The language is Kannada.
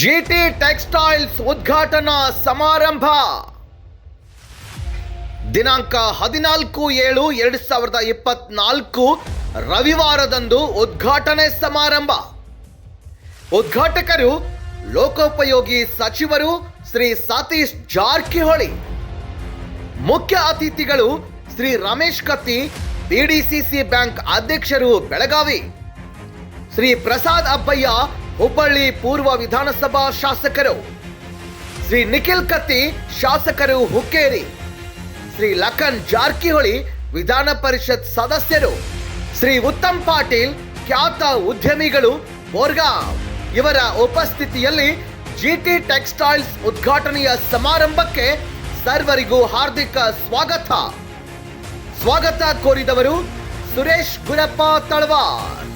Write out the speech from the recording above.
ಜಿಟಿ ಟೆಕ್ಸ್ಟೈಲ್ಸ್ ಉದ್ಘಾಟನಾ ಸಮಾರಂಭ. ದಿನಾಂಕ ಹದಿನಾಲ್ಕು ಏಳು ಎರಡ್ ಸಾವಿರದ ಇಪ್ಪತ್ನಾಲ್ಕು ರವಿವಾರದಂದು ಉದ್ಘಾಟನೆ ಸಮಾರಂಭ. ಉದ್ಘಾಟಕರು ಲೋಕೋಪಯೋಗಿ ಸಚಿವರು ಶ್ರೀ ಸತೀಶ್ ಜಾರಕಿಹೊಳಿ, ಮುಖ್ಯ ಅತಿಥಿಗಳು ಶ್ರೀ ರಮೇಶ್ ಕತ್ತಿ ಬಿಡಿಸಿಸಿ ಬ್ಯಾಂಕ್ ಅಧ್ಯಕ್ಷರು ಬೆಳಗಾವಿ, ಶ್ರೀ ಪ್ರಸಾದ್ ಅಬ್ಬಯ್ಯ ಹುಬ್ಬಳ್ಳಿ ಪೂರ್ವ ವಿಧಾನಸಭಾ ಶಾಸಕರು. ಶ್ರೀ ನಿಖಿಲ್ ಕತ್ತಿ ಶಾಸಕರು ಹುಕ್ಕೇರಿ. ಶ್ರೀ ಲಖನ್ ಜಾರಕಿಹೊಳಿ ವಿಧಾನ ಪರಿಷತ್ ಸದಸ್ಯರು. ಶ್ರೀ ಉತ್ತಮ್ ಪಾಟೀಲ್ ಖ್ಯಾತ ಉದ್ಯಮಿಗಳು ಬೋರ್ಗಾವ್ ಇವರ ಉಪಸ್ಥಿತಿಯಲ್ಲಿ ಜಿಟಿ ಟೆಕ್ಸ್ಟೈಲ್ಸ್ ಉದ್ಘಾಟನೆಯ ಸಮಾರಂಭಕ್ಕೆ ಸರ್ವರಿಗೂ ಹಾರ್ದಿಕ ಸ್ವಾಗತ. ಸ್ವಾಗತ ಕೋರಿದವರು ಸುರೇಶ್ ಗುರಪ್ಪ ತಳವಾರ್.